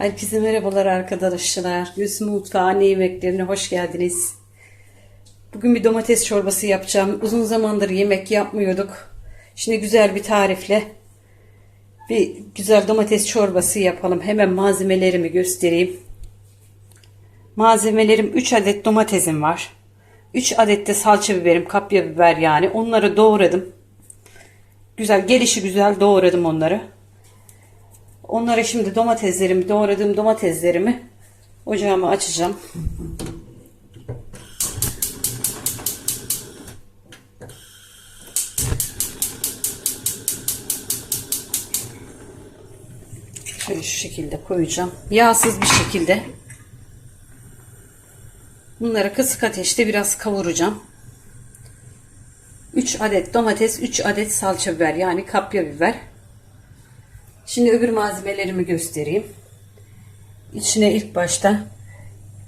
Herkese merhabalar arkadaşlar. Gülsüm Mutfağı Anne Yemeklerine hoş geldiniz. Bugün bir domates çorbası yapacağım. Uzun zamandır yemek yapmıyorduk. Şimdi güzel bir tarifle bir güzel domates çorbası yapalım. Hemen malzemelerimi göstereyim. Malzemelerim 3 adet domatesim var. 3 adet de salça biberim, kapya biber yani. Onları doğradım. Güzel, gelişi güzel doğradım onları. Onlara şimdi domateslerimi, doğradığım domateslerimi ocağıma açacağım. Şöyle şu şekilde koyacağım. Yağsız bir şekilde. Bunları kısık ateşte biraz kavuracağım. 3 adet domates, 3 adet salça biber yani kapya biber. Şimdi öbür malzemelerimi göstereyim. İçine ilk başta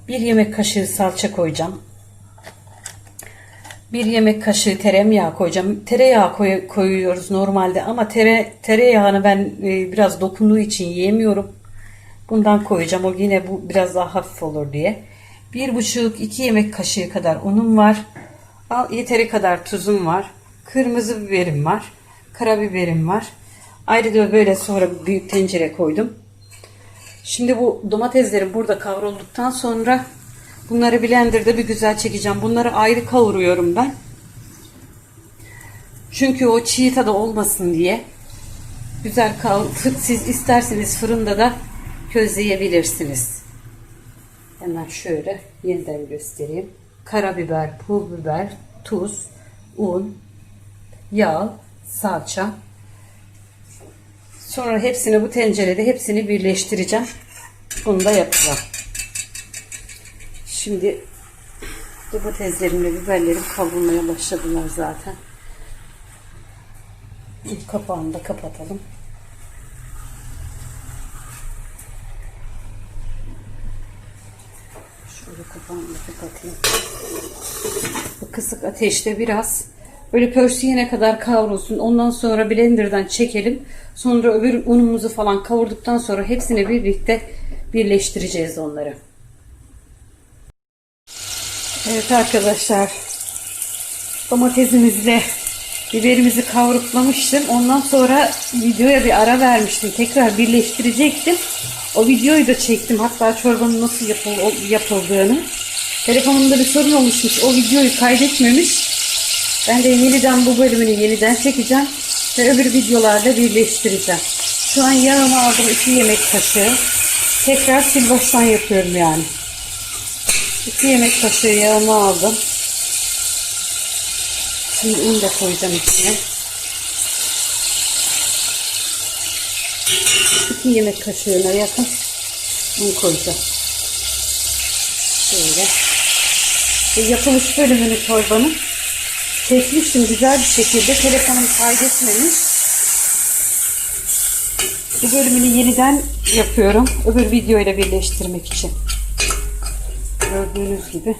bir yemek kaşığı salça koyacağım. Bir yemek kaşığı tereyağı koyacağım. Tereyağı koy- koyuyoruz normalde ama tere, tereyağını ben e, biraz dokunduğu için yiyemiyorum. Bundan koyacağım. O yine bu biraz daha hafif olur diye. Bir buçuk iki yemek kaşığı kadar unum var. Al, yeteri kadar tuzum var. Kırmızı biberim var. Karabiberim var. Ayrıca böyle sonra büyük tencere koydum. Şimdi bu domateslerim burada kavrulduktan sonra bunları blenderda bir güzel çekeceğim. Bunları ayrı kavuruyorum ben. Çünkü o çiğ tadı olmasın diye. Güzel kav siz isterseniz fırında da közleyebilirsiniz. Hemen şöyle yeniden göstereyim. Karabiber, pul biber, tuz, un, yağ, salça. Sonra hepsini bu tencerede hepsini birleştireceğim. Bunu da yapacağım. Şimdi domateslerimle biberlerim kavrulmaya başladılar zaten. Kapağını da kapatalım. Şöyle kapağını da kapatayım. Kısık ateşte biraz böyle pörsüyene kadar kavrulsun. Ondan sonra blenderdan çekelim. Sonra öbür unumuzu falan kavurduktan sonra hepsini birlikte birleştireceğiz onları. Evet arkadaşlar. Domatesimizle biberimizi kavruklamıştım. Ondan sonra videoya bir ara vermiştim. Tekrar birleştirecektim. O videoyu da çektim. Hatta çorbanın nasıl yapıl- yapıldığını. Telefonumda bir sorun oluşmuş. O videoyu kaydetmemiş. Ben de yeniden bu bölümünü yeniden çekeceğim. Ve öbür videolarda birleştireceğim. Şu an yağımı aldım 2 yemek kaşığı. Tekrar sil baştan yapıyorum yani. 2 yemek kaşığı yağımı aldım. Şimdi un da koyacağım içine. 2 yemek kaşığına yakın un koyacağım. Şöyle. Ve yapılış bölümünü çorbanın çekmiştim güzel bir şekilde. Telefonum kaydetmemiş. Bu bölümünü yeniden yapıyorum. Öbür videoyla birleştirmek için. Gördüğünüz gibi.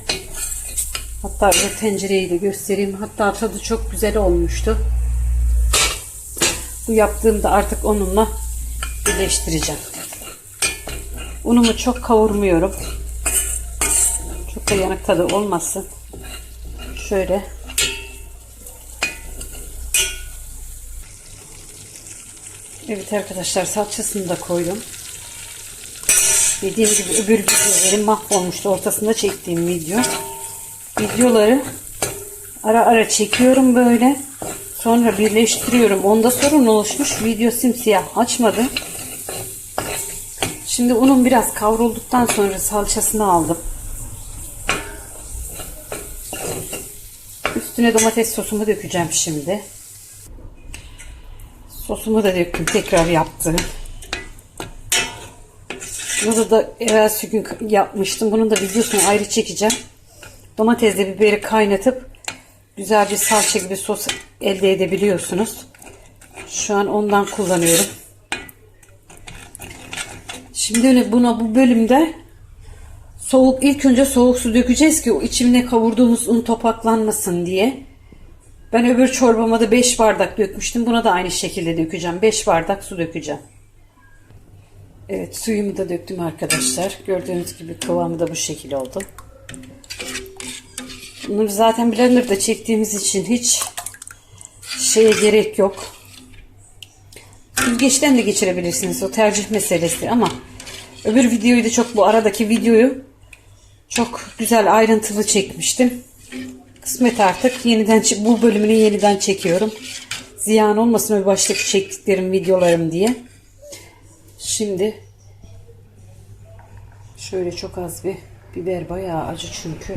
Hatta bir tencereyi de göstereyim. Hatta tadı çok güzel olmuştu. Bu yaptığımda artık onunla birleştireceğim. Unumu çok kavurmuyorum. Çok da yanık tadı olmasın. Şöyle Evet arkadaşlar salçasını da koydum. Dediğim gibi öbür videolarım mahvolmuştu. Ortasında çektiğim video. Videoları ara ara çekiyorum böyle. Sonra birleştiriyorum. Onda sorun oluşmuş. Video simsiyah açmadı. Şimdi unun biraz kavrulduktan sonra salçasını aldım. Üstüne domates sosumu dökeceğim şimdi. Sosumu da döktüm. Tekrar yaptım. Bunu da evvelsi gün yapmıştım. Bunun da videosunu ayrı çekeceğim. Domatesle biberi kaynatıp güzel bir salça gibi sos elde edebiliyorsunuz. Şu an ondan kullanıyorum. Şimdi buna bu bölümde soğuk ilk önce soğuk su dökeceğiz ki o içine kavurduğumuz un topaklanmasın diye. Ben öbür çorbama da 5 bardak dökmüştüm. Buna da aynı şekilde dökeceğim. 5 bardak su dökeceğim. Evet suyumu da döktüm arkadaşlar. Gördüğünüz gibi kıvamı da bu şekil oldu. Bunları zaten blenderda çektiğimiz için hiç şeye gerek yok. Süzgeçten de geçirebilirsiniz. O tercih meselesi ama öbür videoyu da çok bu aradaki videoyu çok güzel ayrıntılı çekmiştim. Kısmet artık yeniden bu bölümünü yeniden çekiyorum. Ziyan olmasın bir başlık çektiklerim videolarım diye. Şimdi şöyle çok az bir biber bayağı acı çünkü.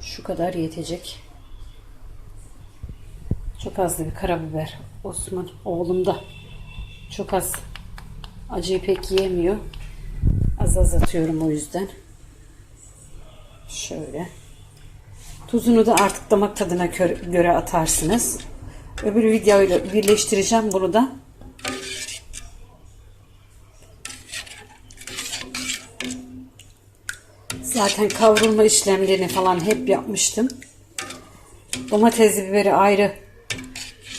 Şu kadar yetecek. Çok az bir karabiber. Osman oğlum da çok az acıyı pek yiyemiyor. Az az atıyorum o yüzden. Şöyle. Tuzunu da artık damak tadına göre atarsınız. Öbür videoyla birleştireceğim bunu da. Zaten kavrulma işlemlerini falan hep yapmıştım. Domatesli biberi ayrı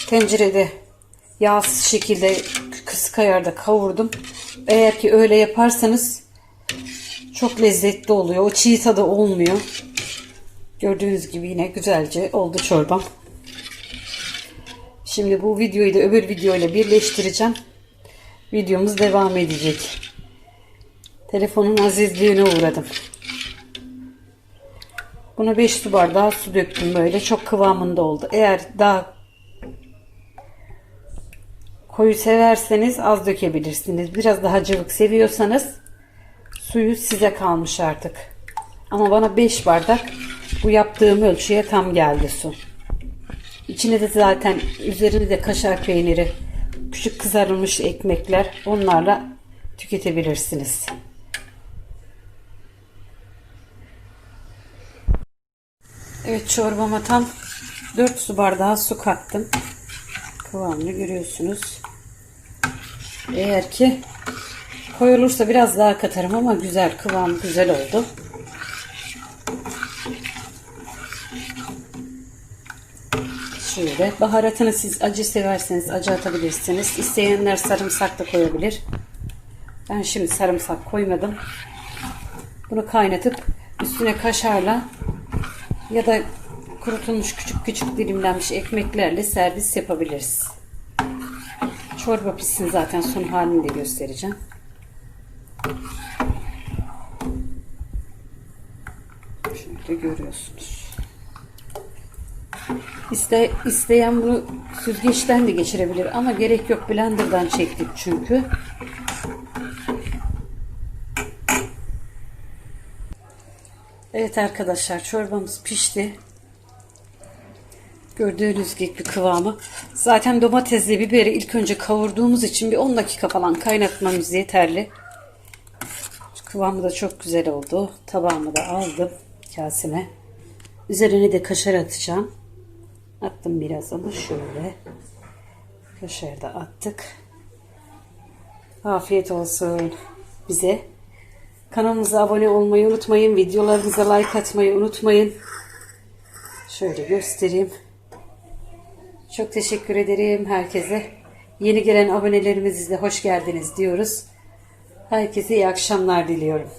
tencerede yağsız şekilde kısık ayarda kavurdum. Eğer ki öyle yaparsanız çok lezzetli oluyor. O çiğ tadı olmuyor. Gördüğünüz gibi yine güzelce oldu çorbam. Şimdi bu videoyu da öbür videoyla birleştireceğim. Videomuz devam edecek. Telefonun azizliğine uğradım. Buna 5 su bardağı su döktüm böyle. Çok kıvamında oldu. Eğer daha koyu severseniz az dökebilirsiniz. Biraz daha cıvık seviyorsanız suyu size kalmış artık. Ama bana 5 bardak bu yaptığım ölçüye tam geldi su. İçine de zaten üzerine de kaşar peyniri, küçük kızarılmış ekmekler onlarla tüketebilirsiniz. Evet çorbama tam 4 su bardağı su kattım. Kıvamını görüyorsunuz. Eğer ki koyulursa biraz daha katarım ama güzel kıvam güzel oldu. Şöyle baharatını siz acı severseniz acı atabilirsiniz. İsteyenler sarımsak da koyabilir. Ben şimdi sarımsak koymadım. Bunu kaynatıp üstüne kaşarla ya da kurutulmuş küçük küçük dilimlenmiş ekmeklerle servis yapabiliriz. Çorba pişsin zaten son halini de göstereceğim. Şöyle görüyorsunuz. İste, isteyen bunu süzgeçten de geçirebilir ama gerek yok blenderdan çektik çünkü. Evet arkadaşlar çorbamız pişti. Gördüğünüz gibi kıvamı. Zaten domatesli biberi ilk önce kavurduğumuz için bir 10 dakika falan kaynatmamız yeterli. Kıvamı da çok güzel oldu. Tabağımı da aldım kaseme. Üzerine de kaşar atacağım. Attım biraz ama şöyle. Da attık. Afiyet olsun bize. Kanalımıza abone olmayı unutmayın. Videolarımıza like atmayı unutmayın. Şöyle göstereyim. Çok teşekkür ederim herkese. Yeni gelen abonelerimize de hoş geldiniz diyoruz. Herkese iyi akşamlar diliyorum.